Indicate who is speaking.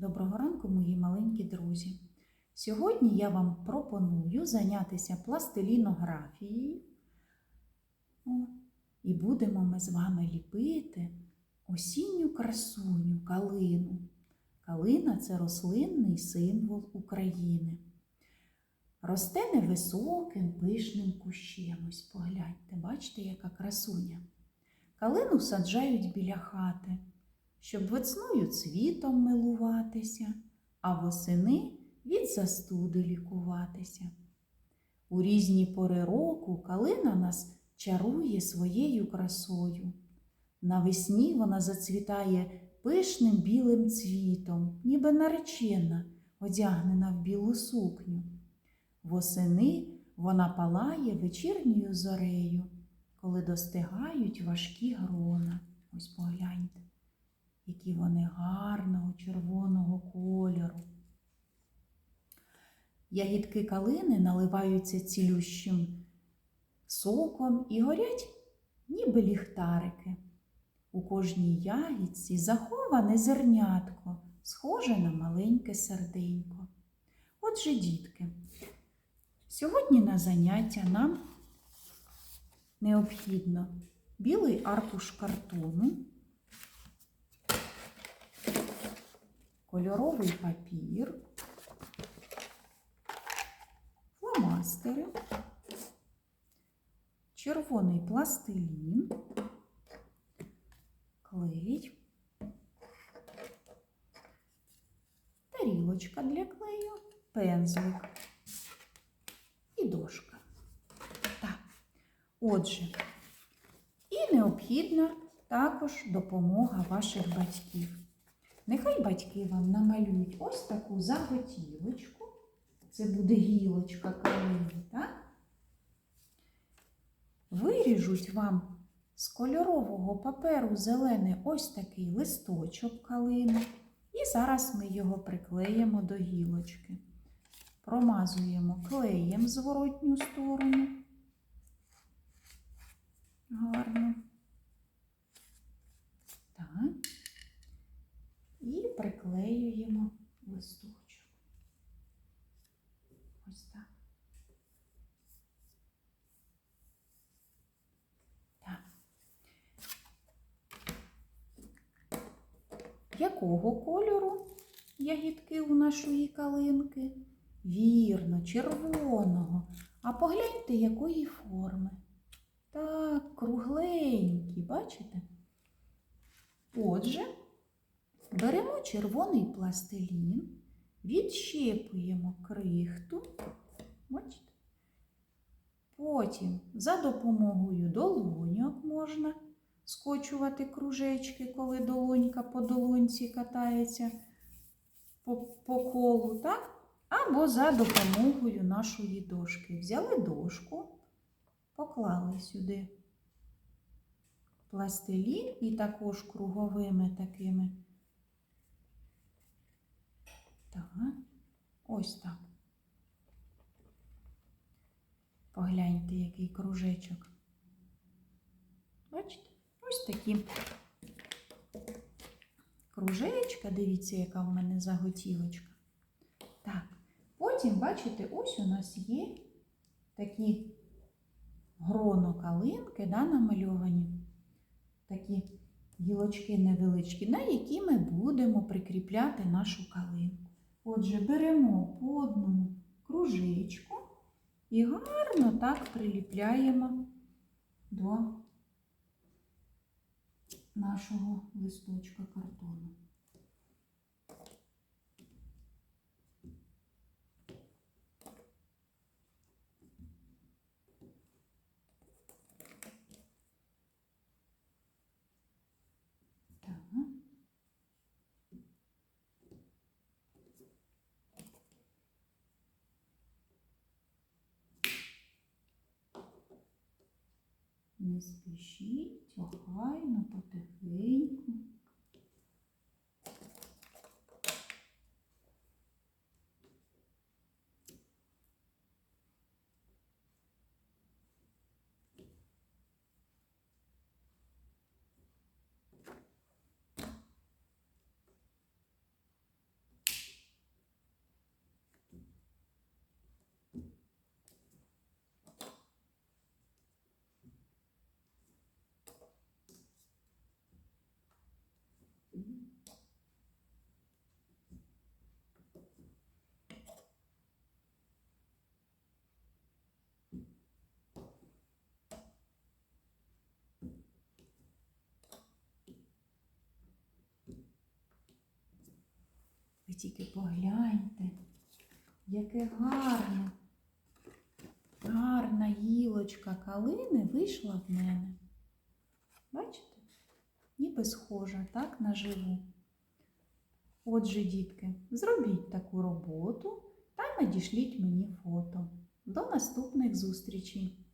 Speaker 1: Доброго ранку, мої маленькі друзі. Сьогодні я вам пропоную зайнятися пластилінографією. І будемо ми з вами ліпити осінню красуню, калину. Калина це рослинний символ України. Росте невисоким пишним кущем. Ось погляньте, бачите, яка красуня. Калину саджають біля хати щоб весною цвітом милуватися, а восени від застуди лікуватися. У різні пори року калина нас чарує своєю красою. Навесні вона зацвітає пишним білим цвітом, ніби наречена, одягнена в білу сукню. Восени вона палає вечірньою зорею, коли достигають важкі грона. Ось погляньте які вони гарного червоного кольору. Ягідки калини наливаються цілющим соком і горять, ніби ліхтарики. У кожній ягідці заховане зернятко, схоже на маленьке серденько. Отже, дітки, сьогодні на заняття нам необхідно білий аркуш картону. Кольоровий папір, фломастери, червоний пластилін, клей, тарілочка для клею, пензлик. І дошка. Так, отже, і необхідна також допомога ваших батьків. Нехай батьки вам намалюють ось таку заготівочку. Це буде гілочка калини, так? Виріжуть вам з кольорового паперу зелений ось такий листочок калини. І зараз ми його приклеїмо до гілочки. Промазуємо клеєм зворотню сторону. Гарно. Так і приклеюємо листочок. Ось так. Так. Якого кольору ягідки у нашої калинки? Вірно, червоного. А погляньте, якої форми. Так, кругленькі, бачите? Отже, Беремо червоний пластилін, відщепуємо крихту. Бачите? Потім за допомогою долоньок можна скочувати кружечки, коли долонька по долоньці катається по, по колу, так? Або за допомогою нашої дошки. Взяли дошку, поклали сюди пластилін і також круговими такими. Так, ось так. Погляньте, який кружечок. Ось такі кружечка, дивіться, яка в мене заготівочка. Так, потім, бачите, ось у нас є такі гроно калинки, да, намальовані. Такі гілочки невеличкі, на які ми будемо прикріпляти нашу калинку. Отже, беремо по одному кружечку і гарно так приліпляємо до нашого листочка картону. Не спішіть, охайно, потихеньку. Тільки погляньте, яке гарне, гарна гілочка калини вийшла в мене. Бачите? Ніби схожа, так, на живу. Отже, дітки, зробіть таку роботу та надішліть мені фото. До наступних зустрічей!